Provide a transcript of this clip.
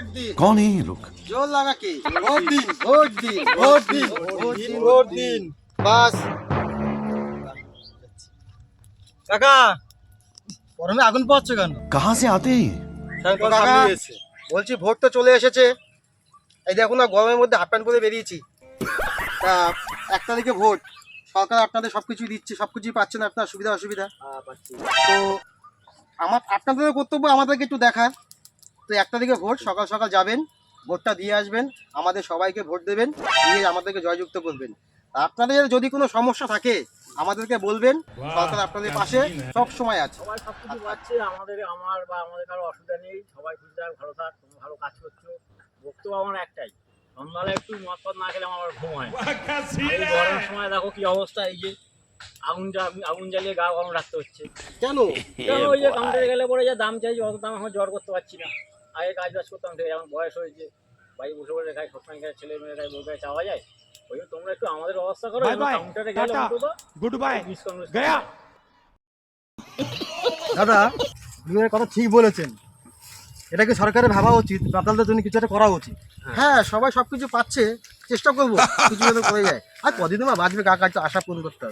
Vote দিন कौन है ये लोग জোর লাগা কে ভোট দিন ভোট দিন ভোট দিন ভোট দিন ভোট দিন বাস কাকা গরমে আগুন পাচ্ছ কেন कहाँ से आते हैं ये? কাকা বলছি ভোট তো চলে এসেছে এই দেখুন না গরমের মধ্যে হাফ প্যান্ট পরে বেরিয়েছি তা এক তারিখে ভোট সরকার আপনাদের সব কিছুই দিচ্ছে সব কিছুই পাচ্ছেন আপনার সুবিধা অসুবিধা তো আমার আপনাদেরও কর্তব্য আমাদেরকে একটু দেখার তো এক তারিখে ভোট সকাল সকাল যাবেন ভোটটা দিয়ে আসবেন আমাদের সবাইকে ভোট দেবেন দিয়ে আমাদেরকে জয়যুক্ত করবেন। আপনাদের যদি কোনো সমস্যা থাকে আমাদেরকে বলবেন সরকার আপনাদের পাশে সব সময় আছে। সবাই সব পাচ্ছে আমাদের আমার বা আমাদের কারও অসুবিধা নেই সবাই খুশি থাক ভালো থাক তুমি ভালো কাজ করছ। বক্তব্য আমার একটাই সন্ধ্যালে একটু মদ না খেলে আমার ঘুম হয় গরমের সময় দেখো কি অবস্থা এই যে আগুন আগুন জ্বালিয়ে গা গরম রাখতে হচ্ছে। কেন? কেন ওই যে কাউন্টারে গেলে পরে যা দাম চাইছে অত দাম এখন জোর করতে পারছি না। আগে কাজ বাজ করতাম ঠিক এখন বয়স হয়েছে বাড়ি বসে বসে খাই সবসময় খাই ছেলে মেয়ে খাই বউ খাই চাওয়া যায়। ওই তোমরা একটু আমাদের অবস্থা করো কাউন্টারে গেলে অন্তত গুড বাই গয়া। দাদা দুজনের কথা ঠিক বলেছেন। এটাকে সরকারের ভাবা উচিত? আপনাদের জন্য কিছু একটা করা উচিত। হ্যাঁ সবাই সবকিছু পাচ্ছে চেষ্টা করব কিছু যেন করে যায়। আর কদিন বাঁচবে কাকা আশা পূরণ করতে হবে?